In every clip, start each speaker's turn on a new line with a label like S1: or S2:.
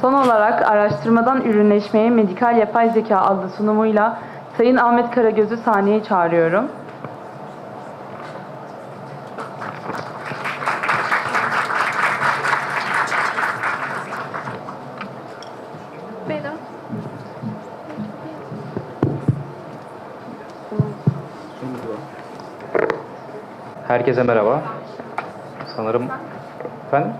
S1: Son olarak araştırmadan ürünleşmeye medikal yapay zeka adlı sunumuyla Sayın Ahmet Karagöz'ü sahneye çağırıyorum.
S2: Herkese merhaba. Sanırım efendim?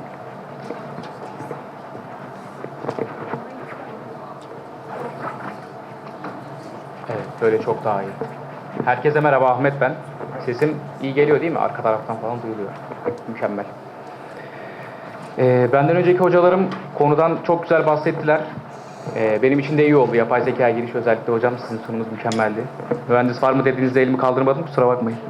S2: Böyle çok daha iyi. Herkese merhaba Ahmet ben. Sesim iyi geliyor değil mi? Arka taraftan falan duyuluyor. Mükemmel. Ee, benden önceki hocalarım konudan çok güzel bahsettiler. Ee, benim için de iyi oldu. Yapay zekaya giriş özellikle hocam sizin sunumunuz mükemmeldi. Mühendis var mı dediğinizde elimi kaldırmadım kusura bakmayın.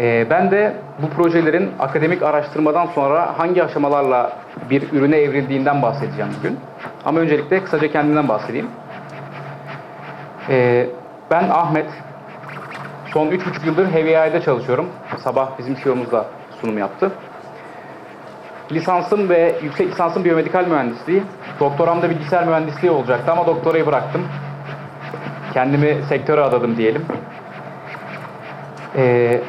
S2: Ee, ben de bu projelerin akademik araştırmadan sonra hangi aşamalarla bir ürüne evrildiğinden bahsedeceğim bugün. Ama öncelikle kısaca kendimden bahsedeyim. Ee, ben Ahmet. Son 3,5 yıldır HVA'da çalışıyorum. Sabah bizim CEO'muz da sunum yaptı. Lisansım ve yüksek lisansım biyomedikal mühendisliği. Doktoram da bilgisayar mühendisliği olacaktı ama doktorayı bıraktım. Kendimi sektöre adadım diyelim. Ee,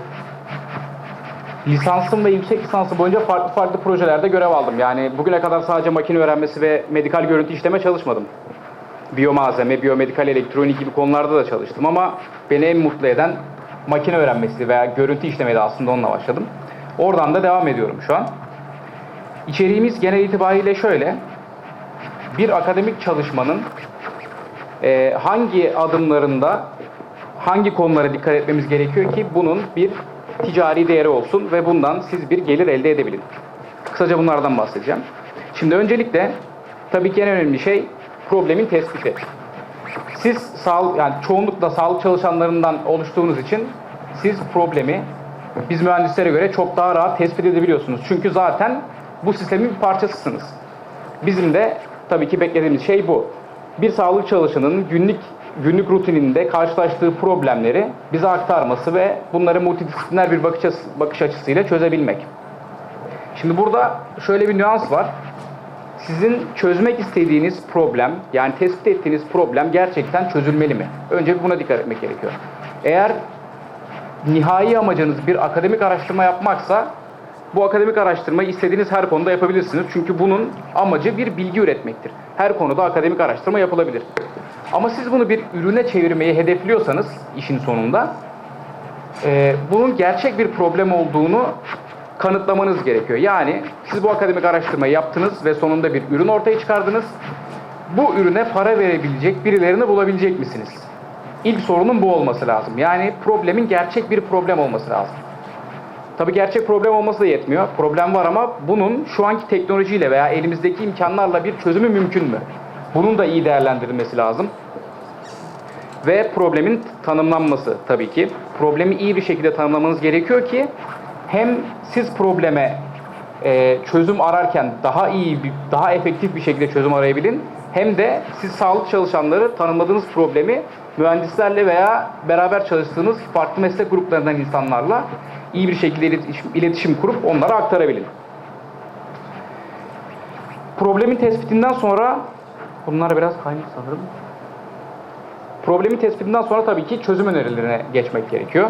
S2: lisansım ve yüksek lisansım boyunca farklı farklı projelerde görev aldım. Yani bugüne kadar sadece makine öğrenmesi ve medikal görüntü işleme çalışmadım. Biyomalzeme, biyomedikal elektronik gibi konularda da çalıştım ama beni en mutlu eden makine öğrenmesi veya görüntü işlemeydi aslında onunla başladım. Oradan da devam ediyorum şu an. İçeriğimiz genel itibariyle şöyle. Bir akademik çalışmanın e, hangi adımlarında hangi konulara dikkat etmemiz gerekiyor ki bunun bir ticari değeri olsun ve bundan siz bir gelir elde edebilin. Kısaca bunlardan bahsedeceğim. Şimdi öncelikle tabii ki en önemli şey problemin tespiti. Siz sağ, yani çoğunlukla sağlık çalışanlarından oluştuğunuz için siz problemi biz mühendislere göre çok daha rahat tespit edebiliyorsunuz. Çünkü zaten bu sistemin bir parçasısınız. Bizim de tabii ki beklediğimiz şey bu. Bir sağlık çalışanının günlük günlük rutininde karşılaştığı problemleri bize aktarması ve bunları multidisipliner bir bakış, bakış açısıyla çözebilmek. Şimdi burada şöyle bir nüans var. Sizin çözmek istediğiniz problem, yani tespit ettiğiniz problem gerçekten çözülmeli mi? Önce buna dikkat etmek gerekiyor. Eğer nihai amacınız bir akademik araştırma yapmaksa bu akademik araştırmayı istediğiniz her konuda yapabilirsiniz. Çünkü bunun amacı bir bilgi üretmektir. Her konuda akademik araştırma yapılabilir. Ama siz bunu bir ürüne çevirmeyi hedefliyorsanız işin sonunda e, bunun gerçek bir problem olduğunu kanıtlamanız gerekiyor. Yani siz bu akademik araştırmayı yaptınız ve sonunda bir ürün ortaya çıkardınız. Bu ürüne para verebilecek birilerini bulabilecek misiniz? İlk sorunun bu olması lazım. Yani problemin gerçek bir problem olması lazım. Tabii gerçek problem olması da yetmiyor. Problem var ama bunun şu anki teknolojiyle veya elimizdeki imkanlarla bir çözümü mümkün mü? Bunun da iyi değerlendirilmesi lazım. Ve problemin tanımlanması tabii ki. Problemi iyi bir şekilde tanımlamanız gerekiyor ki hem siz probleme e, çözüm ararken daha iyi, daha efektif bir şekilde çözüm arayabilin. Hem de siz sağlık çalışanları tanımladığınız problemi mühendislerle veya beraber çalıştığınız farklı meslek gruplarından insanlarla iyi bir şekilde iletişim, iletişim kurup onlara aktarabilin. Problemin tespitinden sonra bunlar biraz kaymış sanırım. Problemin tespitinden sonra tabii ki çözüm önerilerine geçmek gerekiyor.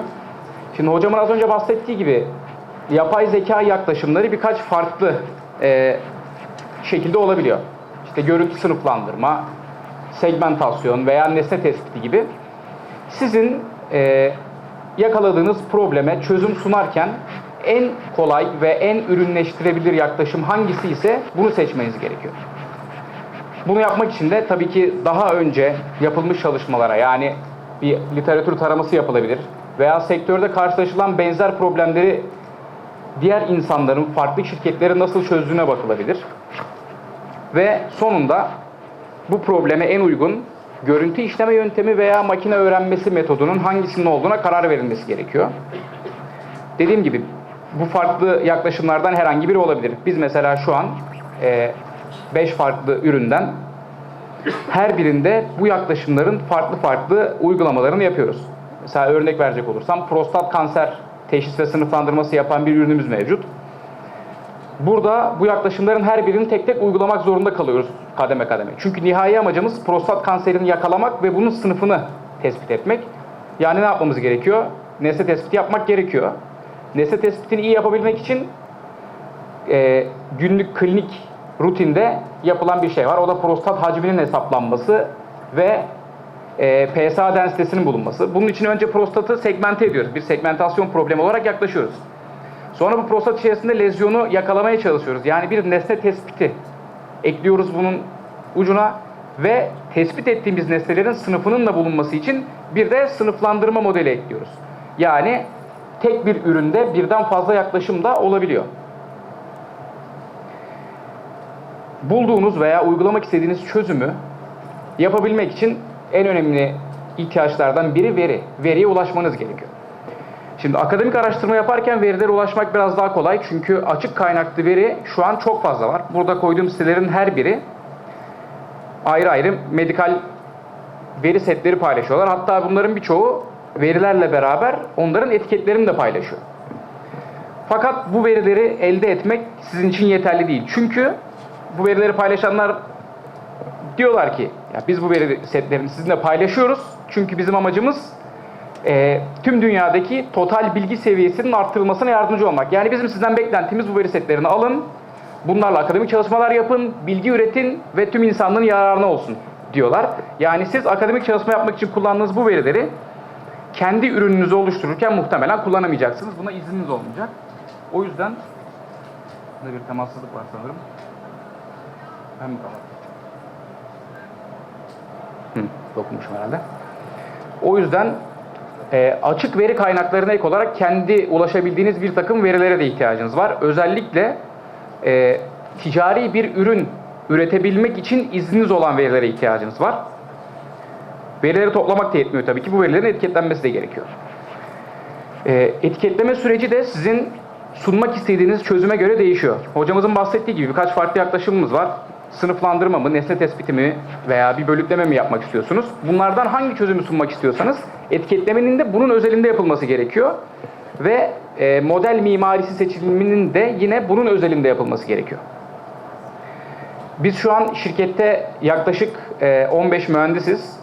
S2: Şimdi hocamın az önce bahsettiği gibi yapay zeka yaklaşımları birkaç farklı e, şekilde olabiliyor. İşte görüntü sınıflandırma, segmentasyon veya nesne tespiti gibi. Sizin e, yakaladığınız probleme çözüm sunarken en kolay ve en ürünleştirebilir yaklaşım hangisi ise bunu seçmeniz gerekiyor. Bunu yapmak için de tabii ki daha önce yapılmış çalışmalara yani bir literatür taraması yapılabilir veya sektörde karşılaşılan benzer problemleri diğer insanların farklı şirketleri nasıl çözdüğüne bakılabilir. Ve sonunda bu probleme en uygun görüntü işleme yöntemi veya makine öğrenmesi metodunun hangisinin olduğuna karar verilmesi gerekiyor. Dediğim gibi bu farklı yaklaşımlardan herhangi biri olabilir. Biz mesela şu an 5 farklı üründen her birinde bu yaklaşımların farklı farklı uygulamalarını yapıyoruz. Mesela örnek verecek olursam prostat kanser teşhis ve sınıflandırması yapan bir ürünümüz mevcut. Burada bu yaklaşımların her birini tek tek uygulamak zorunda kalıyoruz kademe kademe. Çünkü nihai amacımız prostat kanserini yakalamak ve bunun sınıfını tespit etmek. Yani ne yapmamız gerekiyor? Nesne tespiti yapmak gerekiyor. Nesne tespitini iyi yapabilmek için e, günlük klinik rutinde yapılan bir şey var. O da prostat hacminin hesaplanması ve e, PSA densitesinin bulunması. Bunun için önce prostatı segmente ediyoruz. Bir segmentasyon problemi olarak yaklaşıyoruz. Sonra bu prostat içerisinde lezyonu yakalamaya çalışıyoruz. Yani bir nesne tespiti ekliyoruz bunun ucuna ve tespit ettiğimiz nesnelerin sınıfının da bulunması için bir de sınıflandırma modeli ekliyoruz. Yani tek bir üründe birden fazla yaklaşım da olabiliyor. Bulduğunuz veya uygulamak istediğiniz çözümü yapabilmek için en önemli ihtiyaçlardan biri veri. Veriye ulaşmanız gerekiyor. Şimdi akademik araştırma yaparken verilere ulaşmak biraz daha kolay. Çünkü açık kaynaklı veri şu an çok fazla var. Burada koyduğum sitelerin her biri ayrı ayrı medikal veri setleri paylaşıyorlar. Hatta bunların birçoğu verilerle beraber onların etiketlerini de paylaşıyor. Fakat bu verileri elde etmek sizin için yeterli değil. Çünkü bu verileri paylaşanlar diyorlar ki ya biz bu veri setlerini sizinle paylaşıyoruz. Çünkü bizim amacımız e, tüm dünyadaki total bilgi seviyesinin arttırılmasına yardımcı olmak. Yani bizim sizden beklentimiz bu veri setlerini alın, bunlarla akademik çalışmalar yapın, bilgi üretin ve tüm insanlığın yararına olsun diyorlar. Yani siz akademik çalışma yapmak için kullandığınız bu verileri kendi ürününüzü oluştururken muhtemelen kullanamayacaksınız. Buna izniniz olmayacak. O yüzden burada bir temassızlık var sanırım. Ben mi kapattım? Hı, dokunmuşum herhalde. O yüzden e, açık veri kaynaklarına ek olarak kendi ulaşabildiğiniz bir takım verilere de ihtiyacınız var. Özellikle e, ticari bir ürün üretebilmek için izniniz olan verilere ihtiyacınız var. Verileri toplamak da yetmiyor tabii ki. Bu verilerin etiketlenmesi de gerekiyor. E, etiketleme süreci de sizin sunmak istediğiniz çözüme göre değişiyor. Hocamızın bahsettiği gibi birkaç farklı yaklaşımımız var. Sınıflandırma mı, nesne tespiti mi veya bir bölükleme mi yapmak istiyorsunuz? Bunlardan hangi çözümü sunmak istiyorsanız etiketlemenin de bunun özelinde yapılması gerekiyor. Ve e, model mimarisi seçiminin de yine bunun özelinde yapılması gerekiyor. Biz şu an şirkette yaklaşık e, 15 mühendisiz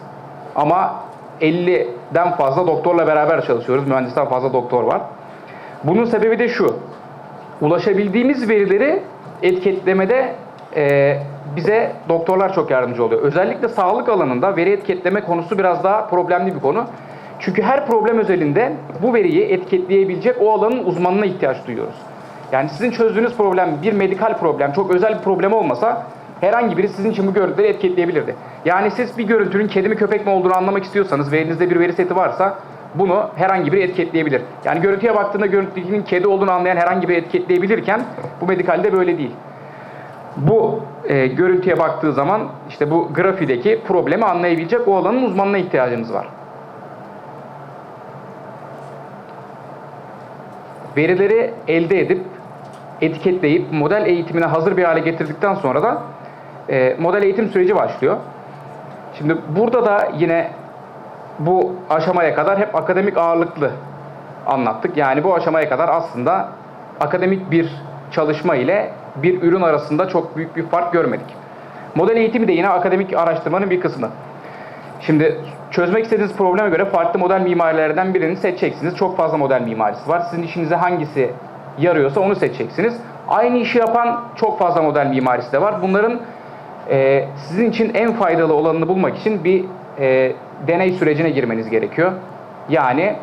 S2: ama 50'den fazla doktorla beraber çalışıyoruz. Mühendisten fazla doktor var. Bunun sebebi de şu. Ulaşabildiğimiz verileri etiketlemede e, bize doktorlar çok yardımcı oluyor. Özellikle sağlık alanında veri etiketleme konusu biraz daha problemli bir konu. Çünkü her problem özelinde bu veriyi etiketleyebilecek o alanın uzmanına ihtiyaç duyuyoruz. Yani sizin çözdüğünüz problem bir medikal problem, çok özel bir problem olmasa herhangi biri sizin için bu görüntüleri etiketleyebilirdi. Yani siz bir görüntünün kedi mi köpek mi olduğunu anlamak istiyorsanız ve elinizde bir veri seti varsa bunu herhangi biri etiketleyebilir. Yani görüntüye baktığında görüntünün kedi olduğunu anlayan herhangi biri etiketleyebilirken bu medikalde böyle değil. Bu e, görüntüye baktığı zaman işte bu grafideki problemi anlayabilecek o alanın uzmanına ihtiyacınız var. Verileri elde edip etiketleyip model eğitimine hazır bir hale getirdikten sonra da e, model eğitim süreci başlıyor. Şimdi burada da yine bu aşamaya kadar hep akademik ağırlıklı anlattık. Yani bu aşamaya kadar aslında akademik bir çalışma ile bir ürün arasında çok büyük bir fark görmedik. Model eğitimi de yine akademik araştırmanın bir kısmı. Şimdi çözmek istediğiniz probleme göre farklı model mimarilerden birini seçeceksiniz. Çok fazla model mimarisi var. Sizin işinize hangisi yarıyorsa onu seçeceksiniz. Aynı işi yapan çok fazla model mimarisi de var. Bunların e, sizin için en faydalı olanını bulmak için bir e, deney sürecine girmeniz gerekiyor. Yani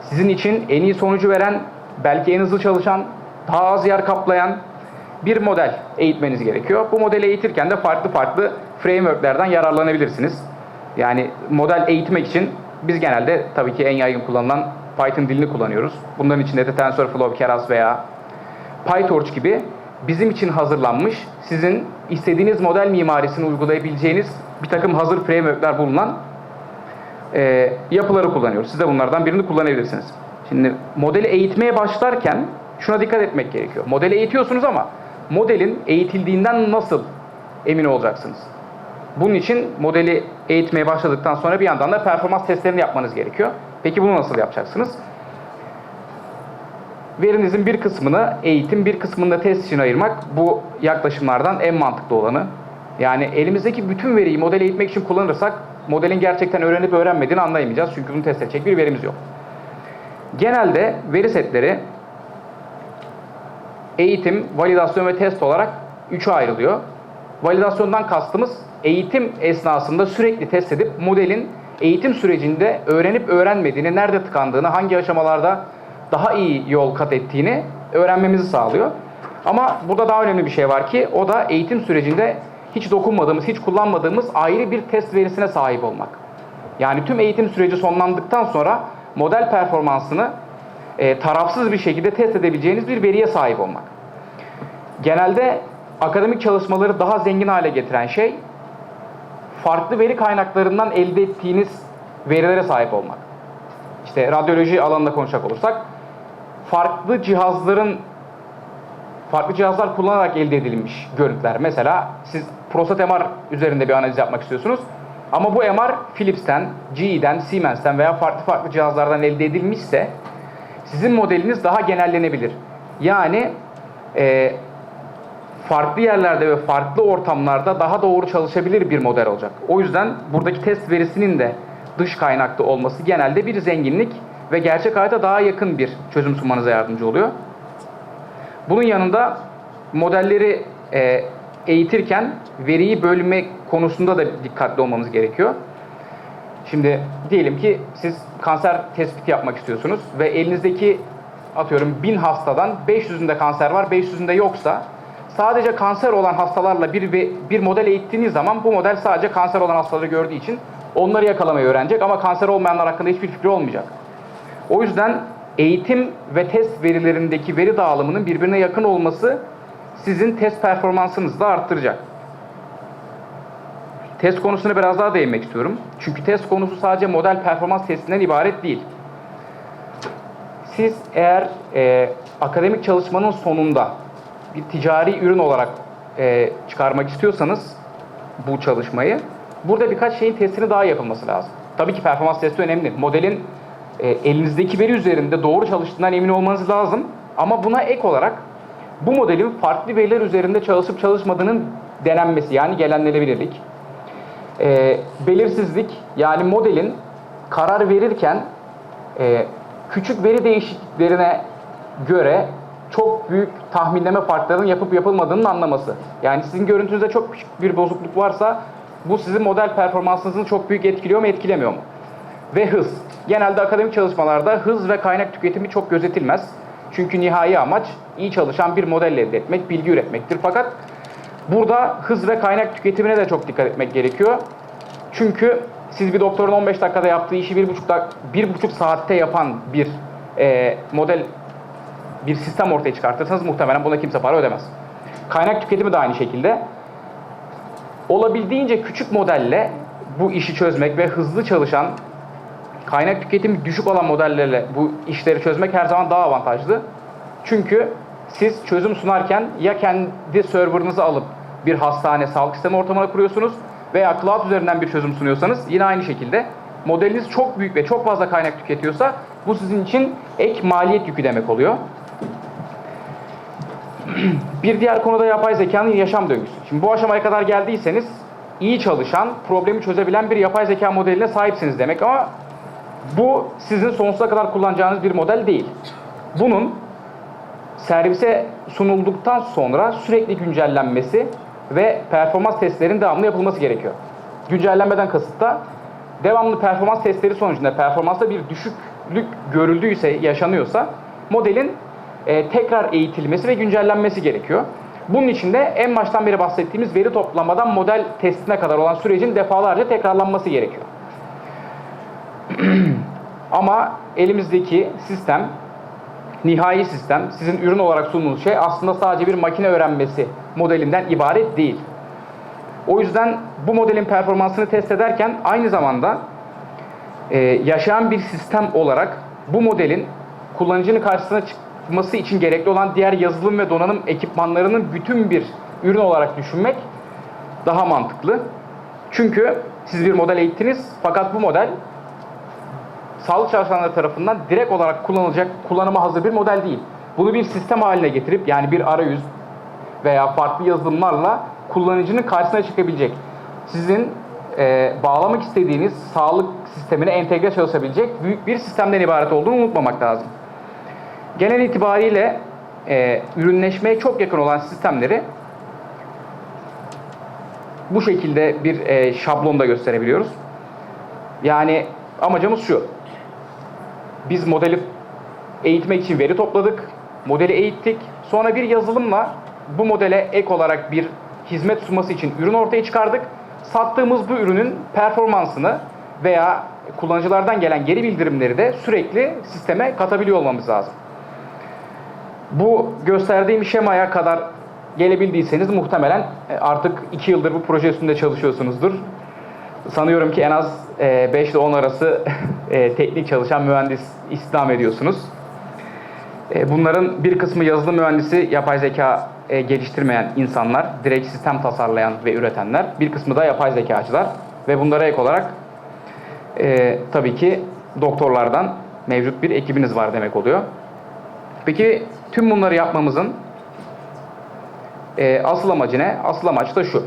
S2: sizin için en iyi sonucu veren, belki en hızlı çalışan, daha az yer kaplayan bir model eğitmeniz gerekiyor. Bu modeli eğitirken de farklı farklı frameworklerden yararlanabilirsiniz. Yani model eğitmek için biz genelde tabii ki en yaygın kullanılan Python dilini kullanıyoruz. Bunların içinde de TensorFlow, Keras veya PyTorch gibi bizim için hazırlanmış, sizin istediğiniz model mimarisini uygulayabileceğiniz bir takım hazır frameworkler bulunan e, yapıları kullanıyoruz. Siz de bunlardan birini kullanabilirsiniz. Şimdi modeli eğitmeye başlarken şuna dikkat etmek gerekiyor. Modeli eğitiyorsunuz ama modelin eğitildiğinden nasıl emin olacaksınız? Bunun için modeli eğitmeye başladıktan sonra bir yandan da performans testlerini yapmanız gerekiyor. Peki bunu nasıl yapacaksınız? Verinizin bir kısmını eğitim, bir kısmını da test için ayırmak bu yaklaşımlardan en mantıklı olanı. Yani elimizdeki bütün veriyi model eğitmek için kullanırsak modelin gerçekten öğrenip öğrenmediğini anlayamayacağız. Çünkü bunu test edecek bir verimiz yok. Genelde veri setleri eğitim, validasyon ve test olarak üçe ayrılıyor. Validasyondan kastımız eğitim esnasında sürekli test edip modelin eğitim sürecinde öğrenip öğrenmediğini, nerede tıkandığını, hangi aşamalarda daha iyi yol kat ettiğini öğrenmemizi sağlıyor. Ama burada daha önemli bir şey var ki o da eğitim sürecinde hiç dokunmadığımız, hiç kullanmadığımız ayrı bir test verisine sahip olmak. Yani tüm eğitim süreci sonlandıktan sonra model performansını e, tarafsız bir şekilde test edebileceğiniz bir veriye sahip olmak. Genelde akademik çalışmaları daha zengin hale getiren şey farklı veri kaynaklarından elde ettiğiniz verilere sahip olmak. İşte radyoloji alanında konuşacak olursak farklı cihazların farklı cihazlar kullanarak elde edilmiş görüntüler. Mesela siz prostat MR üzerinde bir analiz yapmak istiyorsunuz. Ama bu MR Philips'ten, GE'den, Siemens'ten veya farklı farklı cihazlardan elde edilmişse sizin modeliniz daha genellenebilir. Yani e, farklı yerlerde ve farklı ortamlarda daha doğru çalışabilir bir model olacak. O yüzden buradaki test verisinin de dış kaynaklı olması genelde bir zenginlik ve gerçek hayata daha yakın bir çözüm sunmanıza yardımcı oluyor. Bunun yanında modelleri e, eğitirken veriyi bölme konusunda da dikkatli olmamız gerekiyor. Şimdi diyelim ki siz kanser tespiti yapmak istiyorsunuz ve elinizdeki atıyorum 1000 hastadan 500'ünde kanser var, 500'ünde yoksa sadece kanser olan hastalarla bir bir model eğittiğiniz zaman bu model sadece kanser olan hastaları gördüğü için onları yakalamayı öğrenecek ama kanser olmayanlar hakkında hiçbir fikri olmayacak. O yüzden eğitim ve test verilerindeki veri dağılımının birbirine yakın olması sizin test performansınızı da arttıracak. Test konusuna biraz daha değinmek istiyorum. Çünkü test konusu sadece model performans testinden ibaret değil. Siz eğer e, akademik çalışmanın sonunda bir ticari ürün olarak e, çıkarmak istiyorsanız bu çalışmayı, burada birkaç şeyin testini daha yapılması lazım. Tabii ki performans testi önemli. Modelin e, elinizdeki veri üzerinde doğru çalıştığından emin olmanız lazım. Ama buna ek olarak bu modelin farklı veriler üzerinde çalışıp çalışmadığının denenmesi yani gelenlenebilirlik. E, belirsizlik yani modelin karar verirken e, küçük veri değişikliklerine göre çok büyük tahminleme farklarının yapıp yapılmadığının anlaması. Yani sizin görüntünüzde çok küçük bir bozukluk varsa bu sizin model performansınızı çok büyük etkiliyor mu etkilemiyor mu? Ve hız. Genelde akademik çalışmalarda hız ve kaynak tüketimi çok gözetilmez. Çünkü nihai amaç iyi çalışan bir model elde etmek, bilgi üretmektir. Fakat burada hız ve kaynak tüketimine de çok dikkat etmek gerekiyor. Çünkü siz bir doktorun 15 dakikada yaptığı işi 1,5 dak- 1,5 saatte yapan bir e, model bir sistem ortaya çıkartırsanız muhtemelen buna kimse para ödemez. Kaynak tüketimi de aynı şekilde. Olabildiğince küçük modelle bu işi çözmek ve hızlı çalışan kaynak tüketimi düşük olan modellerle bu işleri çözmek her zaman daha avantajlı. Çünkü siz çözüm sunarken ya kendi serverınızı alıp bir hastane sağlık sistemi ortamına kuruyorsunuz veya cloud üzerinden bir çözüm sunuyorsanız yine aynı şekilde modeliniz çok büyük ve çok fazla kaynak tüketiyorsa bu sizin için ek maliyet yükü demek oluyor. Bir diğer konuda yapay zekanın yaşam döngüsü. Şimdi bu aşamaya kadar geldiyseniz iyi çalışan, problemi çözebilen bir yapay zeka modeline sahipsiniz demek ama bu sizin sonsuza kadar kullanacağınız bir model değil. Bunun servise sunulduktan sonra sürekli güncellenmesi ve performans testlerinin devamlı yapılması gerekiyor. Güncellenmeden kasıt da devamlı performans testleri sonucunda performansta bir düşüklük görüldüyse, yaşanıyorsa modelin e, tekrar eğitilmesi ve güncellenmesi gerekiyor. Bunun için de en baştan beri bahsettiğimiz veri toplamadan model testine kadar olan sürecin defalarca tekrarlanması gerekiyor. Ama elimizdeki sistem, nihai sistem, sizin ürün olarak sunduğunuz şey aslında sadece bir makine öğrenmesi modelinden ibaret değil. O yüzden bu modelin performansını test ederken aynı zamanda e, yaşayan bir sistem olarak bu modelin kullanıcının karşısına çıkması için gerekli olan diğer yazılım ve donanım ekipmanlarının bütün bir ürün olarak düşünmek daha mantıklı. Çünkü siz bir model eğittiniz fakat bu model sağlık çalışanları tarafından direkt olarak kullanılacak, kullanıma hazır bir model değil. bunu bir sistem haline getirip yani bir arayüz veya farklı yazılımlarla kullanıcının karşısına çıkabilecek. Sizin e, bağlamak istediğiniz sağlık sistemine entegre çalışabilecek büyük bir sistemden ibaret olduğunu unutmamak lazım. Genel itibariyle e, ürünleşmeye çok yakın olan sistemleri bu şekilde bir e, şablonda gösterebiliyoruz. Yani amacımız şu. Biz modeli eğitmek için veri topladık. Modeli eğittik. Sonra bir yazılımla bu modele ek olarak bir hizmet sunması için ürün ortaya çıkardık. Sattığımız bu ürünün performansını veya kullanıcılardan gelen geri bildirimleri de sürekli sisteme katabiliyor olmamız lazım. Bu gösterdiğim şemaya kadar gelebildiyseniz muhtemelen e, artık 2 yıldır bu proje üstünde çalışıyorsunuzdur. Sanıyorum ki en az 5 ile 10 arası e, teknik çalışan mühendis istihdam ediyorsunuz. E, Bunların bir kısmı yazılım mühendisi, yapay zeka e, geliştirmeyen insanlar, direkt sistem tasarlayan ve üretenler. Bir kısmı da yapay zekacılar. Ve bunlara ek olarak e, tabii ki doktorlardan mevcut bir ekibiniz var demek oluyor. Peki tüm bunları yapmamızın e, asıl amacı ne? Asıl amaç da şu.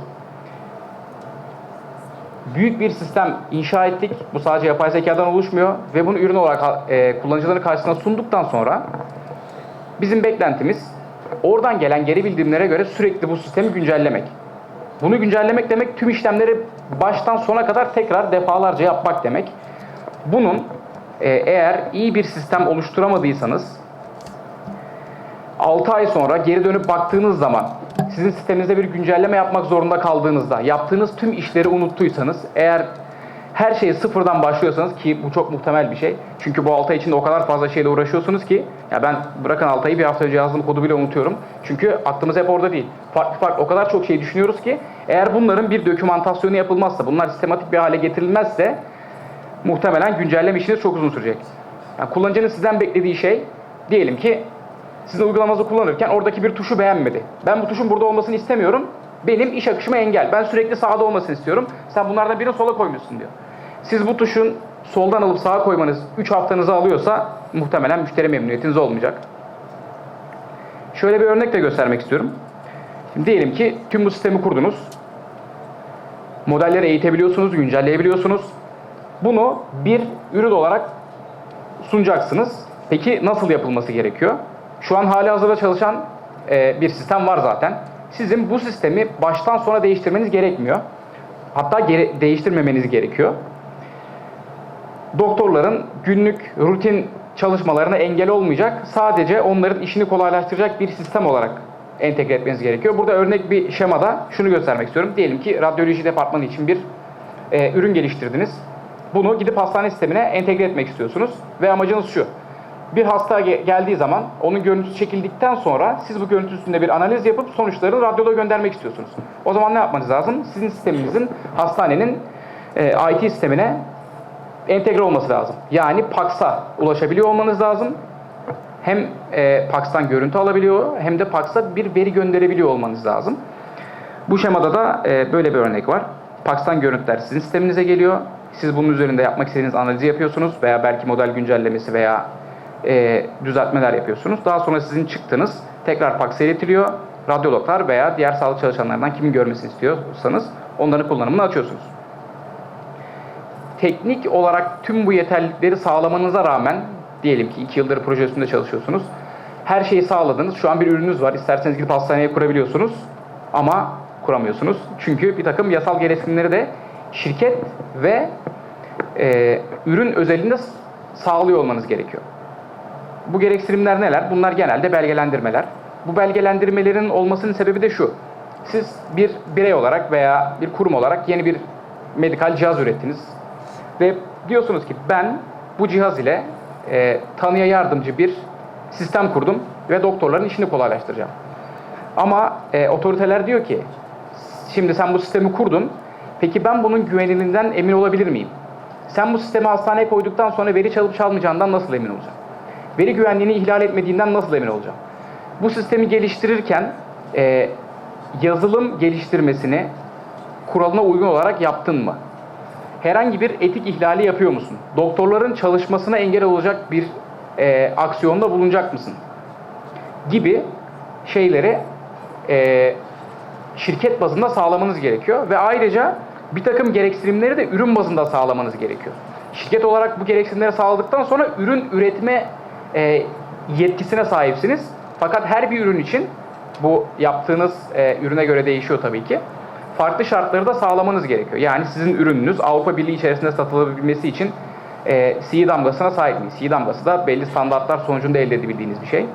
S2: Büyük bir sistem inşa ettik. Bu sadece yapay zekadan oluşmuyor ve bunu ürün olarak e, kullanıcıların karşısına sunduktan sonra bizim beklentimiz oradan gelen geri bildirimlere göre sürekli bu sistemi güncellemek. Bunu güncellemek demek tüm işlemleri baştan sona kadar tekrar defalarca yapmak demek. Bunun e, eğer iyi bir sistem oluşturamadıysanız 6 ay sonra geri dönüp baktığınız zaman sizin sisteminizde bir güncelleme yapmak zorunda kaldığınızda yaptığınız tüm işleri unuttuysanız eğer her şeyi sıfırdan başlıyorsanız ki bu çok muhtemel bir şey. Çünkü bu 6 ay içinde o kadar fazla şeyle uğraşıyorsunuz ki ya ben bırakın 6 ayı bir hafta önce yazdığım kodu bile unutuyorum. Çünkü aklımız hep orada değil. Farklı farklı o kadar çok şey düşünüyoruz ki eğer bunların bir dokümantasyonu yapılmazsa, bunlar sistematik bir hale getirilmezse muhtemelen güncelleme işiniz çok uzun sürecek. Yani kullanıcının sizden beklediği şey diyelim ki sizin uygulamanızı kullanırken oradaki bir tuşu beğenmedi. Ben bu tuşun burada olmasını istemiyorum. Benim iş akışıma engel. Ben sürekli sağda olmasını istiyorum. Sen bunlardan birini sola koymuşsun diyor. Siz bu tuşun soldan alıp sağa koymanız 3 haftanızı alıyorsa muhtemelen müşteri memnuniyetiniz olmayacak. Şöyle bir örnek de göstermek istiyorum. Şimdi diyelim ki tüm bu sistemi kurdunuz. Modelleri eğitebiliyorsunuz, güncelleyebiliyorsunuz. Bunu bir ürün olarak sunacaksınız. Peki nasıl yapılması gerekiyor? Şu an hali hazırda çalışan e, bir sistem var zaten. Sizin bu sistemi baştan sona değiştirmeniz gerekmiyor. Hatta gere- değiştirmemeniz gerekiyor. Doktorların günlük rutin çalışmalarına engel olmayacak, sadece onların işini kolaylaştıracak bir sistem olarak entegre etmeniz gerekiyor. Burada örnek bir şemada şunu göstermek istiyorum. Diyelim ki radyoloji departmanı için bir e, ürün geliştirdiniz. Bunu gidip hastane sistemine entegre etmek istiyorsunuz ve amacınız şu. Bir hasta ge- geldiği zaman onun görüntüsü çekildikten sonra siz bu görüntü üstünde bir analiz yapıp sonuçları radyoloğa göndermek istiyorsunuz. O zaman ne yapmanız lazım? Sizin sisteminizin hastanenin e, IT sistemine entegre olması lazım. Yani PACS'a ulaşabiliyor olmanız lazım. Hem e, PACS'tan görüntü alabiliyor hem de PACS'a bir veri gönderebiliyor olmanız lazım. Bu şemada da e, böyle bir örnek var. PACS'tan görüntüler sizin sisteminize geliyor. Siz bunun üzerinde yapmak istediğiniz analizi yapıyorsunuz veya belki model güncellemesi veya e, düzeltmeler yapıyorsunuz. Daha sonra sizin çıktınız tekrar PACS'a iletiliyor. Radyologlar veya diğer sağlık çalışanlarından kimin görmesini istiyorsanız onların kullanımını açıyorsunuz. Teknik olarak tüm bu yeterlilikleri sağlamanıza rağmen diyelim ki 2 yıldır proje üstünde çalışıyorsunuz. Her şeyi sağladınız. Şu an bir ürününüz var. İsterseniz gidip hastaneye kurabiliyorsunuz. Ama kuramıyorsunuz. Çünkü bir takım yasal gereksinimleri de şirket ve e, ürün özelinde sağlıyor olmanız gerekiyor. Bu gereksinimler neler? Bunlar genelde belgelendirmeler. Bu belgelendirmelerin olmasının sebebi de şu. Siz bir birey olarak veya bir kurum olarak yeni bir medikal cihaz ürettiniz. Ve diyorsunuz ki ben bu cihaz ile e, tanıya yardımcı bir sistem kurdum ve doktorların işini kolaylaştıracağım. Ama e, otoriteler diyor ki şimdi sen bu sistemi kurdun. Peki ben bunun güvenilirinden emin olabilir miyim? Sen bu sistemi hastaneye koyduktan sonra veri çalıp çalmayacağından nasıl emin olacağım? Veri güvenliğini ihlal etmediğinden nasıl emin olacağım? Bu sistemi geliştirirken e, yazılım geliştirmesini kuralına uygun olarak yaptın mı? Herhangi bir etik ihlali yapıyor musun? Doktorların çalışmasına engel olacak bir e, aksiyonda bulunacak mısın? gibi şeyleri e, şirket bazında sağlamanız gerekiyor ve ayrıca bir takım gereksinimleri de ürün bazında sağlamanız gerekiyor. Şirket olarak bu gereksinimleri sağladıktan sonra ürün üretme e, yetkisine sahipsiniz. Fakat her bir ürün için bu yaptığınız e, ürüne göre değişiyor tabii ki. Farklı şartları da sağlamanız gerekiyor. Yani sizin ürününüz Avrupa Birliği içerisinde satılabilmesi için e, CE damgasına sahip mi? CE damgası da belli standartlar sonucunda elde edebildiğiniz bir şey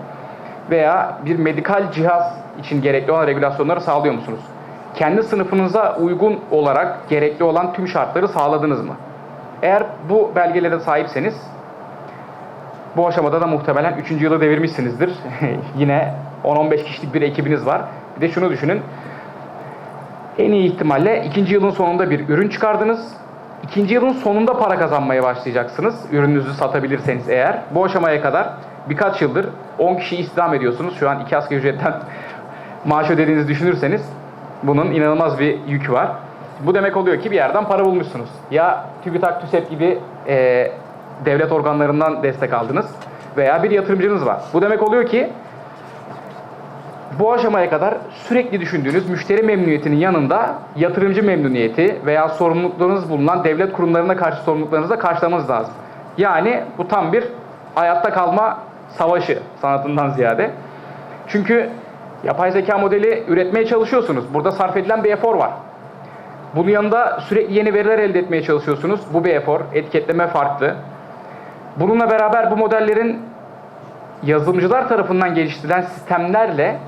S2: veya bir medikal cihaz için gerekli olan regülasyonları sağlıyor musunuz? Kendi sınıfınıza uygun olarak gerekli olan tüm şartları sağladınız mı? Eğer bu belgelere sahipseniz bu aşamada da muhtemelen 3. yılı devirmişsinizdir. Yine 10-15 kişilik bir ekibiniz var. Bir de şunu düşünün. En iyi ihtimalle ikinci yılın sonunda bir ürün çıkardınız. İkinci yılın sonunda para kazanmaya başlayacaksınız. Ürününüzü satabilirseniz eğer. Bu aşamaya kadar birkaç yıldır 10 kişi istihdam ediyorsunuz. Şu an iki asgari ücretten maaş ödediğinizi düşünürseniz bunun inanılmaz bir yükü var. Bu demek oluyor ki bir yerden para bulmuşsunuz. Ya TÜBİTAK, TÜSEP gibi e, devlet organlarından destek aldınız veya bir yatırımcınız var. Bu demek oluyor ki bu aşamaya kadar sürekli düşündüğünüz müşteri memnuniyetinin yanında yatırımcı memnuniyeti veya sorumluluklarınız bulunan devlet kurumlarına karşı sorumluluklarınızı da karşılamanız lazım. Yani bu tam bir hayatta kalma savaşı sanatından ziyade. Çünkü yapay zeka modeli üretmeye çalışıyorsunuz. Burada sarf edilen bir efor var. Bunun yanında sürekli yeni veriler elde etmeye çalışıyorsunuz. Bu bir efor. Etiketleme farklı. Bununla beraber bu modellerin yazılımcılar tarafından geliştirilen sistemlerle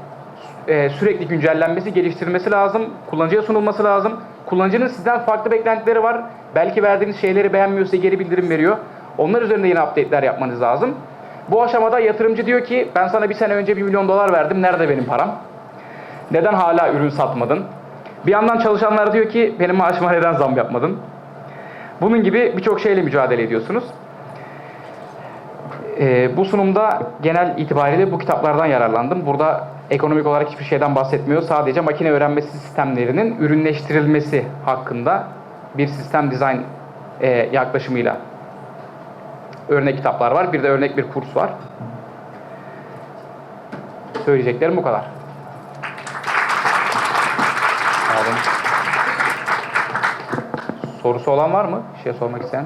S2: e, sürekli güncellenmesi, geliştirilmesi lazım. Kullanıcıya sunulması lazım. Kullanıcının sizden farklı beklentileri var. Belki verdiğiniz şeyleri beğenmiyorsa geri bildirim veriyor. Onlar üzerinde yine update'ler yapmanız lazım. Bu aşamada yatırımcı diyor ki ben sana bir sene önce 1 milyon dolar verdim. Nerede benim param? Neden hala ürün satmadın? Bir yandan çalışanlar diyor ki benim maaşıma neden zam yapmadın? Bunun gibi birçok şeyle mücadele ediyorsunuz. Ee, bu sunumda genel itibariyle bu kitaplardan yararlandım. Burada ekonomik olarak hiçbir şeyden bahsetmiyor. Sadece makine öğrenmesi sistemlerinin ürünleştirilmesi hakkında bir sistem dizayn e, yaklaşımıyla örnek kitaplar var. Bir de örnek bir kurs var. Söyleyeceklerim bu kadar. Sorusu olan var mı? Bir şey sormak isteyen?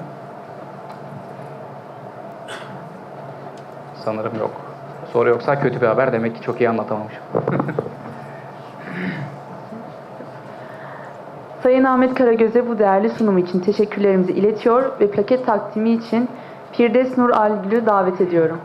S2: Sanırım yok. Soru yoksa kötü bir haber demek ki çok iyi anlatamamışım.
S1: Sayın Ahmet Karagöz'e bu değerli sunum için teşekkürlerimizi iletiyor ve plaket takdimi için Firdevs Nur Algül'ü davet ediyorum.